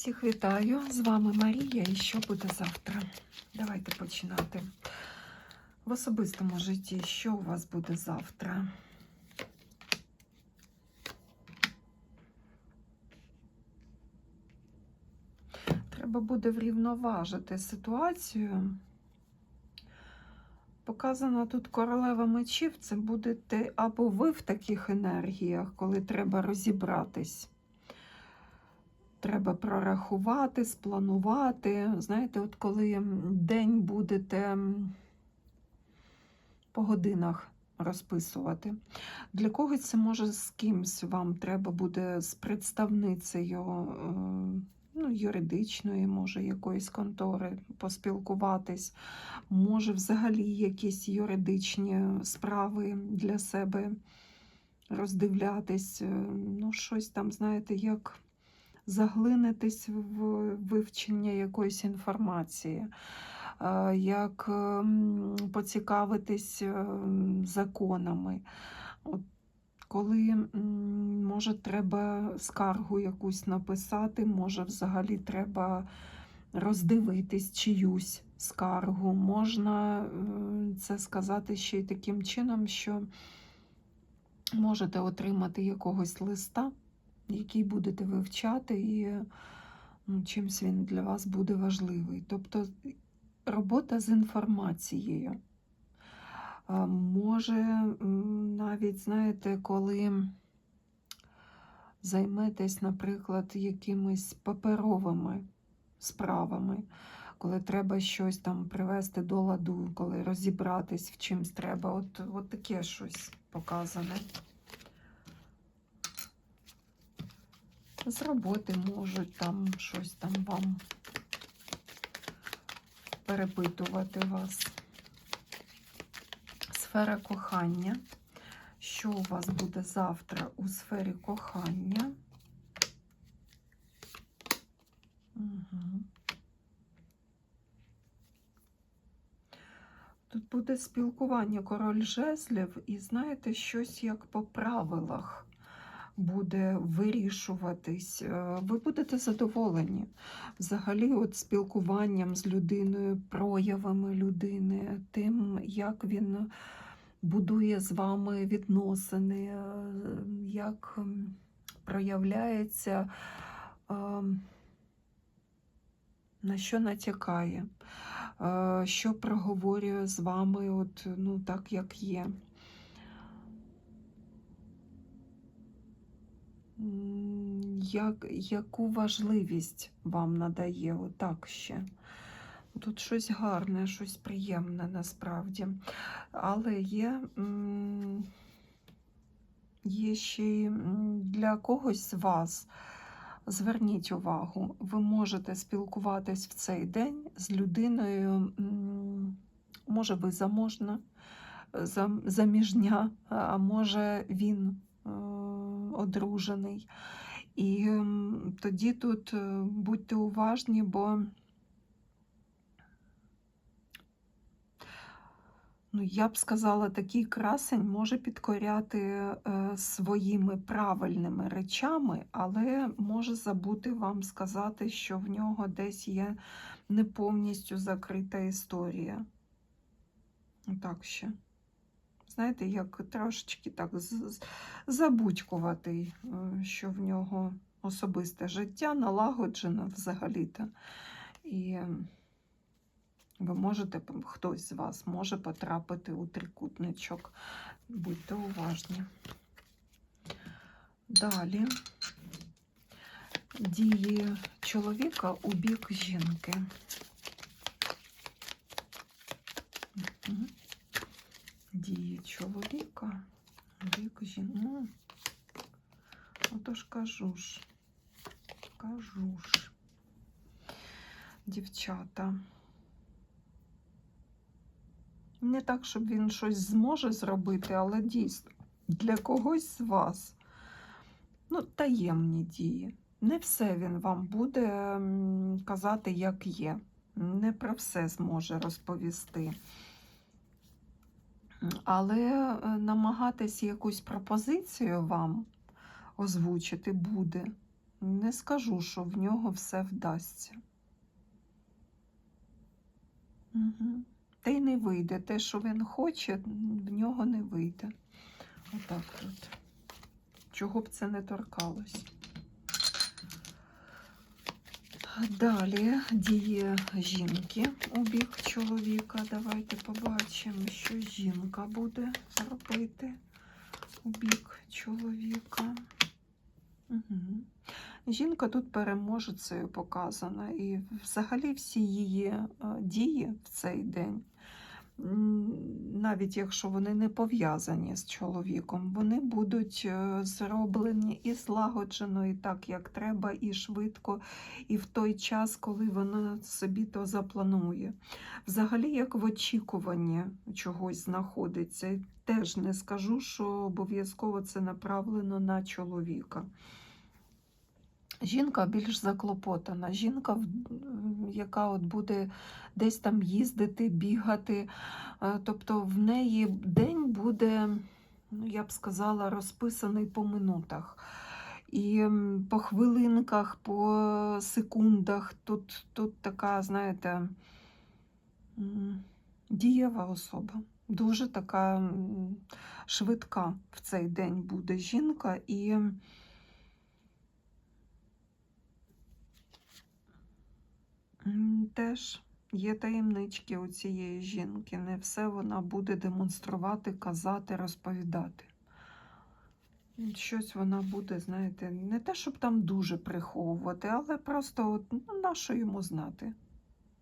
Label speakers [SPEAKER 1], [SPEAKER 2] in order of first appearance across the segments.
[SPEAKER 1] Всіх вітаю! З вами Марія і що буде завтра? Давайте починати. В особистому житті, що у вас буде завтра? Треба буде врівноважити ситуацію. Показана тут королева мечів, це будете або ви в таких енергіях, коли треба розібратись. Треба прорахувати, спланувати. Знаєте, от коли день будете по годинах розписувати. Для когось це може з кимсь вам треба буде з представницею е, ну, юридичної, може, якоїсь контори поспілкуватись, може, взагалі якісь юридичні справи для себе роздивлятись. Е, Ну, щось там, знаєте, як заглинитись в вивчення якоїсь інформації, е, як поцікавитись е, законами. От коли, може, треба скаргу якусь написати, може, взагалі треба роздивитись чиюсь скаргу. Можна це сказати ще й таким чином, що можете отримати якогось листа, який будете вивчати, і ну, чимсь він для вас буде важливий. Тобто робота з інформацією. Може, навіть, знаєте, коли займетесь, наприклад, якимись паперовими справами, коли треба щось там привести до ладу, коли розібратись в чимсь треба. От, от таке щось показане. З роботи можуть там щось там вам перепитувати вас. Сфера кохання. Що у вас буде завтра у сфері кохання? Угу. Тут буде спілкування король жезлів, і знаєте, щось як по правилах буде вирішуватись. Е, Ви будете задоволені взагалі от спілкуванням з людиною, проявами людини, тим, як він будує з вами відносини, е, як проявляється, е, на що натякає, що проговорює з вами, от, ну, так, як є. Як, яку важливість вам надає отак ще? Тут щось гарне, щось приємне насправді. Але є, є ще й для когось з вас. Зверніть увагу, ви можете спілкуватись в цей день з людиною, може, ви заможна, заміжня, а може він одружений. І тоді тут е, будьте уважні, бо ну, я б сказала, такий красень може підкоряти е, своїми правильними речами, але може забути вам сказати, що в нього десь є не повністю закрита історія. Так ще. Знаєте, як трошечки так забудькуватий, е, що в нього особисте життя налагоджено взагалі-то. І ви можете, хтось з вас може потрапити у трикутничок. Будьте уважні. Далі дії чоловіка у бік жінки. Мгм. Дії чоловіка у бік жінки. Ну, отож кажу ж, кажу ж, дівчата. Не так, щоб він щось зможе зробити, але дійсно для когось з вас ну, таємні дії. Не все він вам буде казати, як є. Не про все зможе розповісти. Але е, намагатись якусь пропозицію вам озвучити буде. Не скажу, що в нього все вдасться. Угу. Та й не вийде. Те, що він хоче, в нього не вийде. Отак от. Чого б це не торкалось. Далі діє жінки у бік чоловіка. Давайте побачимо, що жінка буде робити у бік чоловіка. Угу. Жінка тут переможецею показана, і взагалі всі її е, дії в цей день, навіть якщо вони не пов'язані з чоловіком, вони будуть е, зроблені і злагоджено, і так, як треба, і швидко, і в той час, коли вона собі то запланує. Взагалі, як в очікуванні чогось знаходиться. Теж не скажу, що обов'язково це направлено на чоловіка. Жінка більш заклопотана. Жінка, яка от буде десь там їздити, бігати. Е, Тобто в неї день буде, ну, я б сказала, розписаний по минутах. І по хвилинках, по секундах. Тут, тут така, знаєте, дієва особа. Дуже така швидка в цей день буде жінка. І Теж є таємнички у цієї жінки. Не все вона буде демонструвати, казати, розповідати. Щось вона буде, знаєте, не те, щоб там дуже приховувати, але просто от, ну, на що йому знати?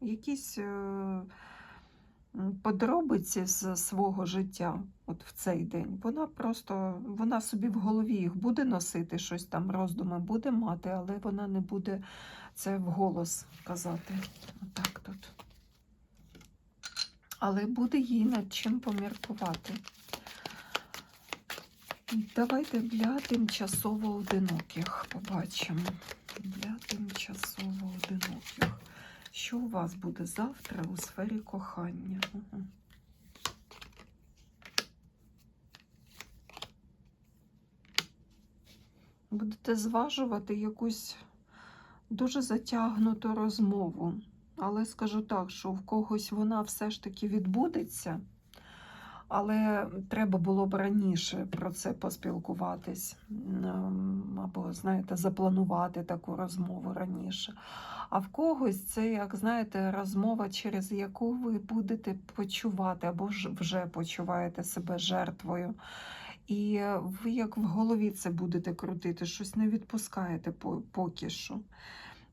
[SPEAKER 1] Якісь е, подробиці з свого життя от в цей день. Вона просто вона собі в голові їх буде носити, щось там роздуми буде мати, але вона не буде це вголос казати. Отак тут. Але буде їй над чим поміркувати. Давайте для тимчасово одиноких побачимо. Для тимчасово одиноких. Що у вас буде завтра у сфері кохання? Будете зважувати якусь дуже затягнуту розмову. Але скажу так, що в когось вона все ж таки відбудеться, але треба було б раніше про це поспілкуватись, або, знаєте, запланувати таку розмову раніше. А в когось це, як знаєте, розмова, через яку ви будете почувати, або ж вже почуваєте себе жертвою. І ви як в голові це будете крутити, щось не відпускаєте по- поки що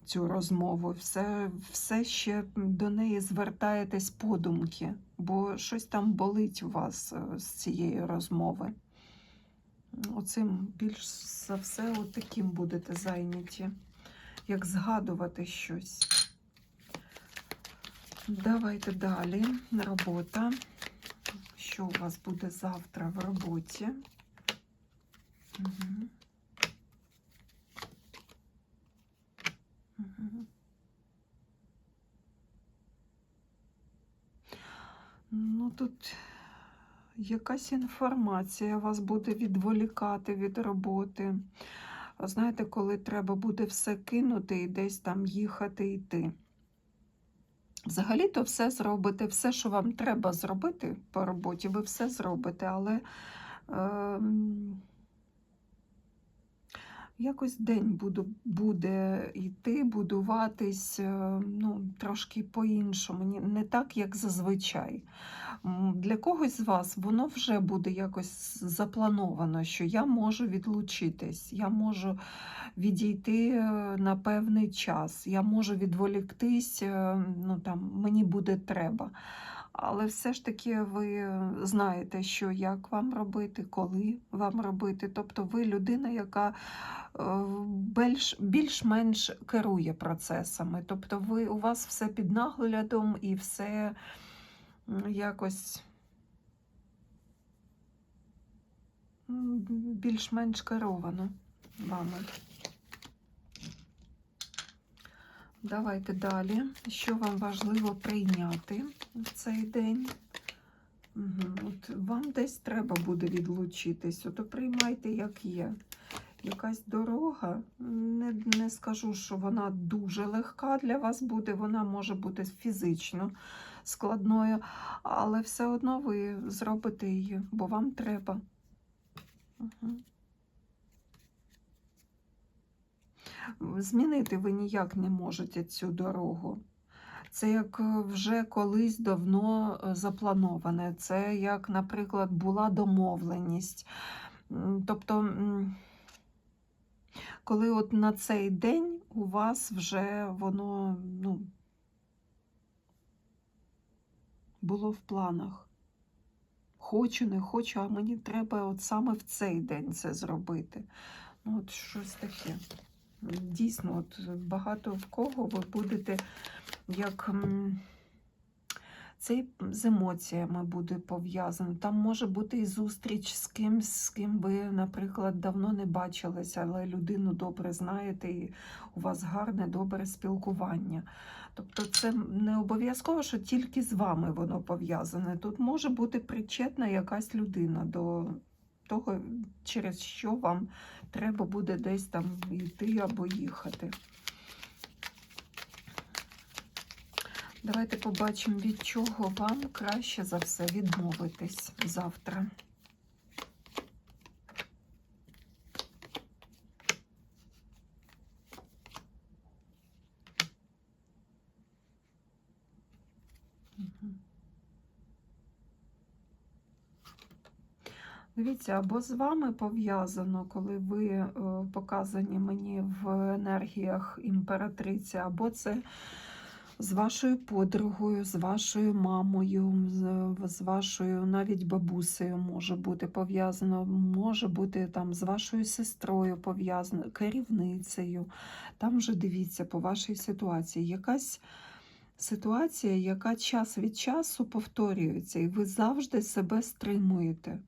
[SPEAKER 1] цю розмову. Все, все ще до неї звертаєтесь подумки, бо щось там болить у вас е, з цієї розмови. Оцим більш за все таким будете зайняті, як згадувати щось. Давайте далі. Робота. Що у вас буде завтра в роботі? Угу. Ну, тут якась інформація вас буде відволікати від роботи. Знаєте, коли треба буде все кинути і десь там їхати йти. Взагалі-то все зробите, все, що вам треба зробити по роботі, ви все зробите, але ем, якось день буду, буде йти, будуватись е, ну, трошки по-іншому, не так, як зазвичай. Для когось з вас воно вже буде якось заплановано, що я можу відлучитись, я можу відійти е, на певний час, я можу відволіктись, е, ну, там, мені буде треба. Але все ж таки ви знаєте, що як вам робити, коли вам робити. Тобто ви людина, яка е, більш, більш-менш керує процесами. Тобто ви, у вас все під наглядом і все якось більш-менш керовано вами. Давайте далі. Що вам важливо прийняти в цей день? Угу. От вам десь треба буде відлучитись, ото приймайте, як є. якась дорога. Не, не скажу, що вона дуже легка для вас буде, вона може бути фізично складною, але все одно ви зробите її, бо вам треба. Угу. Змінити ви ніяк не можете цю дорогу. Це як е, вже колись давно е, заплановане. Це як, наприклад, була домовленість. Тобто, коли от на цей день у вас вже воно ну, було в планах. Хочу, не хочу, а мені треба от саме в цей день це зробити. Ну, от щось таке. Дійсно, от багато в кого ви будете як це з емоціями буде пов'язано. Там може бути і зустріч з кимсь, з ким ви, наприклад, давно не бачилися, але людину добре знаєте, і у вас гарне, добре спілкування. Тобто це не обов'язково, що тільки з вами воно пов'язане. Тут може бути причетна якась людина до того, через що вам треба буде десь там йти або їхати. Давайте побачимо, від чого вам краще за все відмовитись завтра. Мгм. Дивіться, або з вами пов'язано, коли ви е, показані мені в енергіях імператриці, або це з вашою подругою, з вашою мамою, з, вашою навіть бабусею може бути пов'язано, може бути там з вашою сестрою пов'язано, керівницею. Там вже дивіться по вашій ситуації. Якась ситуація, яка час від часу повторюється, і ви завжди себе стримуєте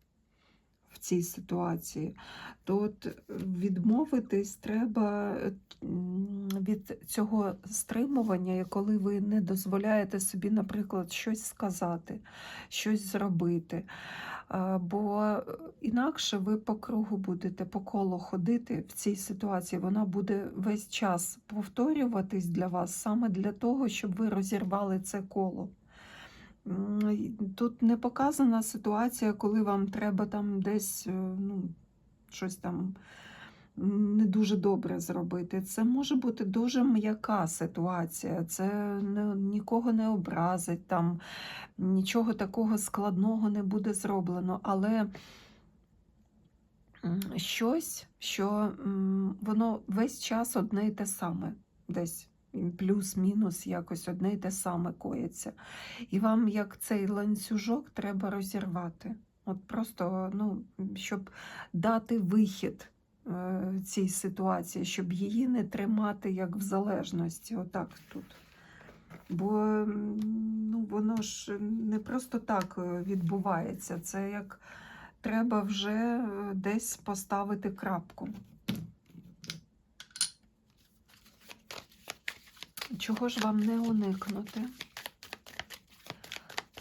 [SPEAKER 1] в цій ситуації, то от відмовитись треба від цього стримування, коли ви не дозволяєте собі, наприклад, щось сказати, щось зробити. Бо інакше ви по кругу будете по колу ходити в цій ситуації. Вона буде весь час повторюватись для вас саме для того, щоб ви розірвали це коло. Тут не показана ситуація, коли вам треба там десь е, ну, щось там не дуже добре зробити. Це може бути дуже м'яка ситуація, це не, нікого не образить, там, нічого такого складного не буде зроблено, але щось, що воно весь час одне й те саме десь. Плюс-мінус якось одне й те саме коїться. І вам, як цей ланцюжок, треба розірвати. От просто, ну, щоб дати вихід е, цій ситуації, щоб її не тримати як в залежності. Отак тут. Бо ну, воно ж не просто так е, відбувається. Це як треба вже е, десь поставити крапку. Чого ж вам не уникнути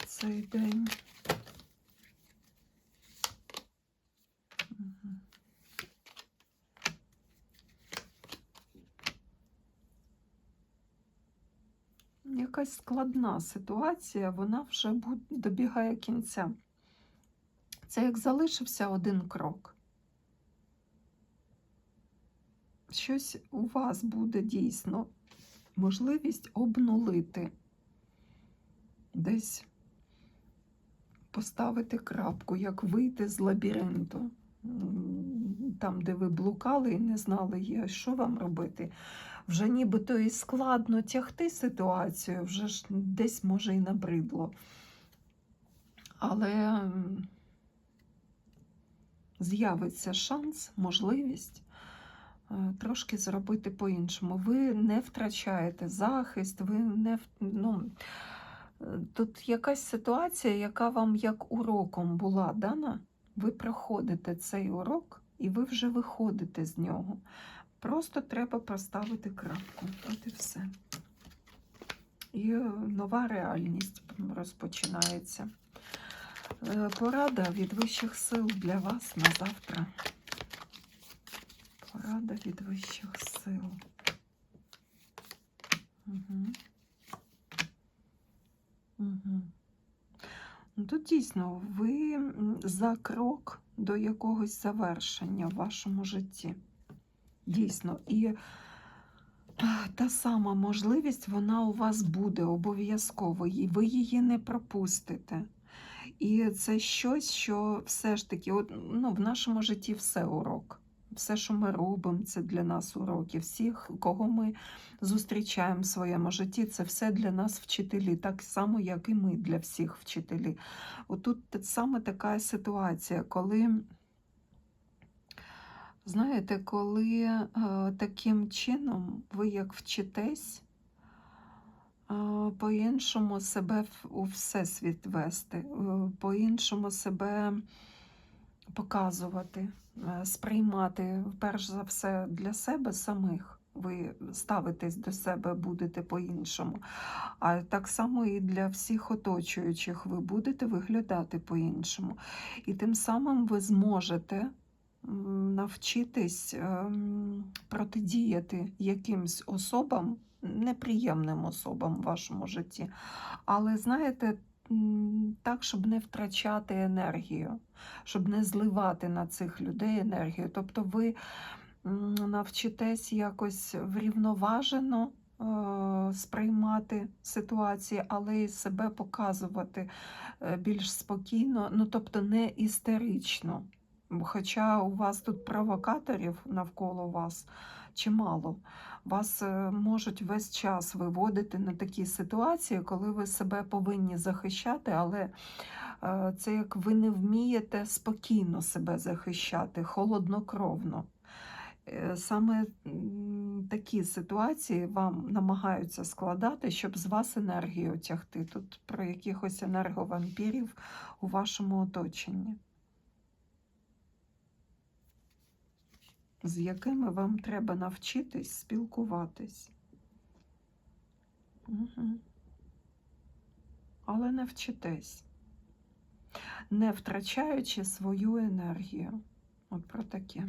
[SPEAKER 1] цей день? Якась складна ситуація, вона вже добігає кінця. Це як залишився один крок. Щось у вас буде дійсно можливість обнулити, десь поставити крапку, як вийти з лабіринту. Там, де ви блукали і не знали, що вам робити. Вже нібито і складно тягти ситуацію, вже ж десь може і набридло. Але з'явиться шанс, можливість трошки зробити по-іншому. Ви не втрачаєте захист, ви не ну, е, тут якась ситуація, яка вам як уроком була дана. Ви проходите цей урок і ви вже виходите з нього. Просто треба поставити крапку. От і все. І е, нова реальність розпочинається. Е, Порада від вищих сил для вас на завтра. Порада від вищих сил. Угу. Угу. Тут дійсно ви за крок до якогось завершення в вашому житті. Дійсно. І та сама можливість, вона у вас буде обов'язково, і ви її не пропустите. І це щось, що все ж таки, от, ну, в нашому житті все урок. Все, що ми робимо, це для нас уроки. Всіх, кого ми зустрічаємо в своєму житті, це все для нас вчителі, так само, як і ми для всіх вчителі. Отут саме така ситуація, коли, знаєте, коли е, таким чином ви як вчитесь, е, по-іншому себе у всесвіт вести, е, по-іншому себе показувати, сприймати, перш за все, для себе самих. Ви ставитесь до себе будете по-іншому. А так само і для всіх оточуючих ви будете виглядати по-іншому. І тим самим ви зможете навчитись ем, протидіяти якимсь особам, неприємним особам в вашому житті. Але знаєте, так, щоб не втрачати енергію, щоб не зливати на цих людей енергію. Тобто ви навчитесь якось врівноважено е, сприймати ситуації, але й себе показувати е, більш спокійно, ну тобто не істерично. Хоча у вас тут провокаторів навколо вас чимало. Вас е, можуть весь час виводити на такі ситуації, коли ви себе повинні захищати, але е, це як ви не вмієте спокійно себе захищати, холоднокровно. Е, Саме такі ситуації вам намагаються складати, щоб з вас енергію тягти. Тут про якихось енерговампірів у вашому оточенні, з якими вам треба навчитись спілкуватись. Угу. Але не вчитесь, не втрачаючи свою енергію. От про таке.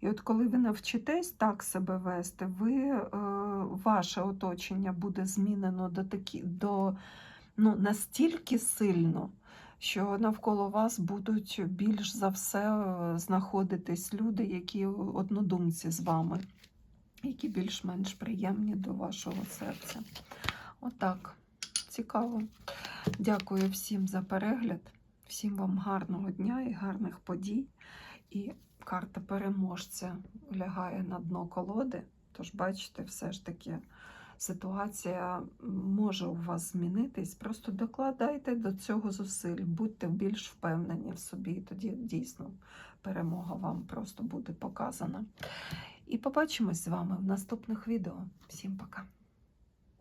[SPEAKER 1] І от коли ви навчитесь так себе вести, ви, е, ваше оточення буде змінено до такі, до, ну, настільки сильно, що навколо вас будуть більш за все е, знаходитись люди, які однодумці з вами, які більш-менш приємні до вашого серця. Отак. Цікаво. Дякую всім за перегляд. Всім вам гарного дня і гарних подій. І карта переможця лягає на дно колоди. Тож, бачите, все ж таки ситуація може у вас змінитись. Просто докладайте до цього зусиль, будьте більш впевнені в собі, тоді дійсно перемога вам просто буде показана. І побачимось з вами в наступних відео. Всім пока!